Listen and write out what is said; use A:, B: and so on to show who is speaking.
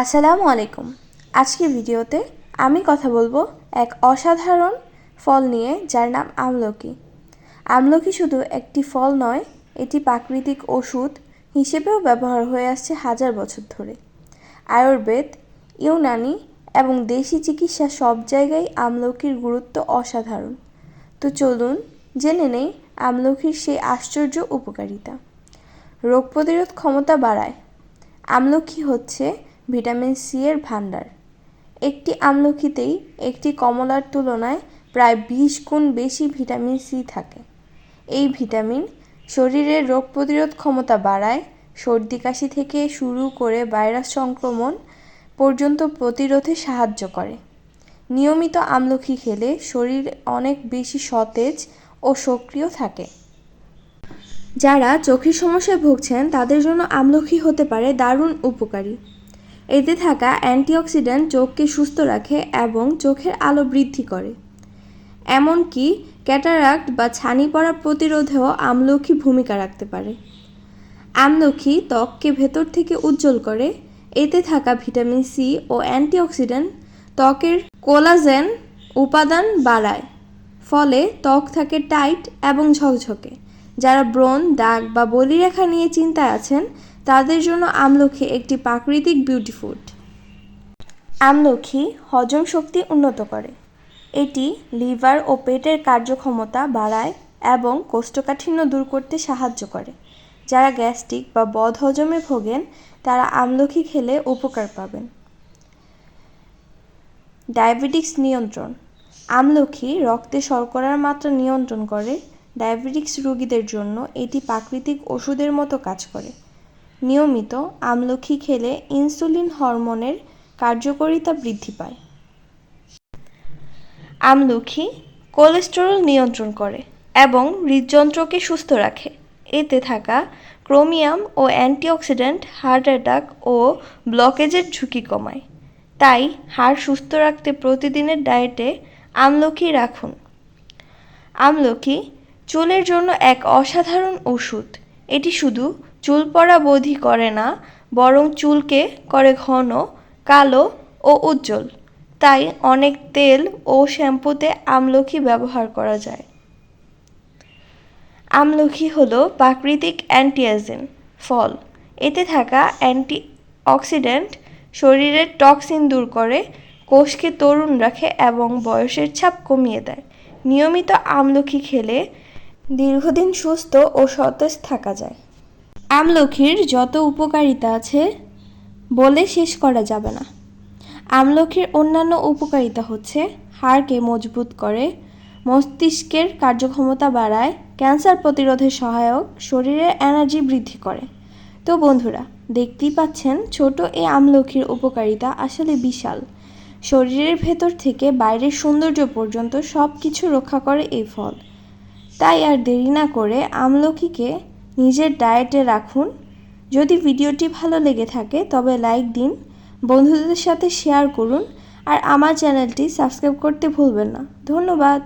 A: আসসালামু আলাইকুম। আজকের ভিডিওতে আমি কথা বলব এক অসাধারণ ফল নিয়ে যার নাম আমলকি। আমলকি শুধু একটি ফল নয়, এটি প্রাকৃতিক ওষুধ হিসেবেও ব্যবহার হয়ে আসছে হাজার বছর ধরে। আয়ুর্বেদ, ইউনানি এবং দেশি চিকিৎসা সব জায়গায় আমলকির গুরুত্ব অসাধারণ। তো চলুন জেনে নেই আমলকির সেই আশ্চর্য উপকারিতা। রোগ প্রতিরোধ ক্ষমতা বাড়ায়। আমলকি হচ্ছে ভিটামিন সি এর ভাণ্ডার। একটি আমলকিতেই একটি কমলার তুলনায় প্রায় বিশ গুণ বেশি ভিটামিন সি থাকে। এই ভিটামিন শরীরের রোগ প্রতিরোধ ক্ষমতা বাড়ায়, সর্দি কাশি থেকে শুরু করে ভাইরাস সংক্রমণ পর্যন্ত প্রতিরোধে সাহায্য করে। নিয়মিত আমলকি খেলে শরীর অনেক বেশি সতেজ ও সক্রিয় থাকে। যারা চোখের সমস্যায় ভুগছেন, তাদের জন্য আমলকি হতে পারে দারুণ উপকারী। এতে থাকা অ্যান্টিঅক্সিডেন্ট চোখকে সুস্থ রাখে এবং চোখের আলো বৃদ্ধি করে। এমনকি ক্যাটারাক্ট বা ছানি পড়া প্রতিরোধেও আমলকি ভূমিকা রাখতে পারে। আমলকি ত্বককে ভেতর থেকে উজ্জ্বল করে। এতে থাকা ভিটামিন সি ও অ্যান্টিঅক্সিডেন্ট ত্বকের কোলাজেন উপাদান বাড়ায়। ফলে ত্বক থাকে টাইট এবং ঝকঝকে। যারা ব্রণ, দাগ বা বলিরেখা নিয়ে চিন্তায় আছেন তাদের জন্য আমলকি একটি প্রাকৃতিক বিউটি ফুড আমলকি হজম শক্তি উন্নত করে। এটি লিভার ও পেটের কার্যক্ষমতা বাড়ায় এবং কোষ্ঠকাঠিন্য দূর করতে সাহায্য করে। যারা গ্যাস্ট্রিক বা বদহজমে ভোগেন, তারা আমলকি খেলে উপকার পাবেন। ডায়াবেটিক্স নিয়ন্ত্রণ। আমলকি রক্তে শর্করার মাত্রা নিয়ন্ত্রণ করে। ডায়াবেটিক্স রোগীদের জন্য এটি প্রাকৃতিক ওষুধের মতো কাজ করে। নিয়মিত আমলকি খেলে ইনসুলিন হরমোনের কার্যকারিতা বৃদ্ধি পায়। আমলকি কোলেস্টেরল নিয়ন্ত্রণ করে এবং হৃদযন্ত্রকে সুস্থ রাখে। এতে থাকা ক্রোমিয়াম ও অ্যান্টিঅক্সিডেন্ট, হার্ট অ্যাটাক ও ব্লকেজের ঝুঁকি কমায়। তাই হাড় সুস্থ রাখতে প্রতিদিনের ডায়েটে আমলকি রাখুন। আমলকি চুলের জন্য এক অসাধারণ ওষুধ। এটি শুধু চুল পড়া বোধই করে না, বরং চুলকে করে ঘন, কালো ও উজ্জ্বল। তাই অনেক তেল ও শ্যাম্পুতে আমলকি ব্যবহার করা যায়। আমলকি হলো প্রাকৃতিক অ্যান্টিএজেন ফল। এতে থাকা অ্যান্টি অক্সিডেন্ট শরীরের টক্সিন দূর করে, কোষকে তরুণ রাখে এবং বয়সের ছাপ কমিয়ে দেয়। নিয়মিত আমলকি খেলে দীর্ঘদিন সুস্থ ও সতেজ থাকা যায়। আমলকির যত উপকারিতা আছে বলে শেষ করা যাবে না। আমলখির অন্যান্য উপকারিতা হচ্ছে হাড়কে মজবুত করে, মস্তিষ্কের কার্যক্ষমতা বাড়ায়, ক্যান্সার প্রতিরোধে সহায়ক, শরীরের এনার্জি বৃদ্ধি করে। তো বন্ধুরা, দেখতেই পাচ্ছেন ছোট এই আমলখির উপকারিতা আসলে বিশাল। শরীরের ভেতর থেকে বাইরের সৌন্দর্য পর্যন্ত সব কিছু রক্ষা করে এই ফল। তাই আর দেরি না করে আমলকিকে নিজের ডায়েটে রাখুন। যদি ভিডিওটি ভালো লেগে থাকে, তবে লাইক দিন, বন্ধুদের সাথে শেয়ার করুন, আর আমার চ্যানেলটি সাবস্ক্রাইব করতে ভুলবেন না। ধন্যবাদ।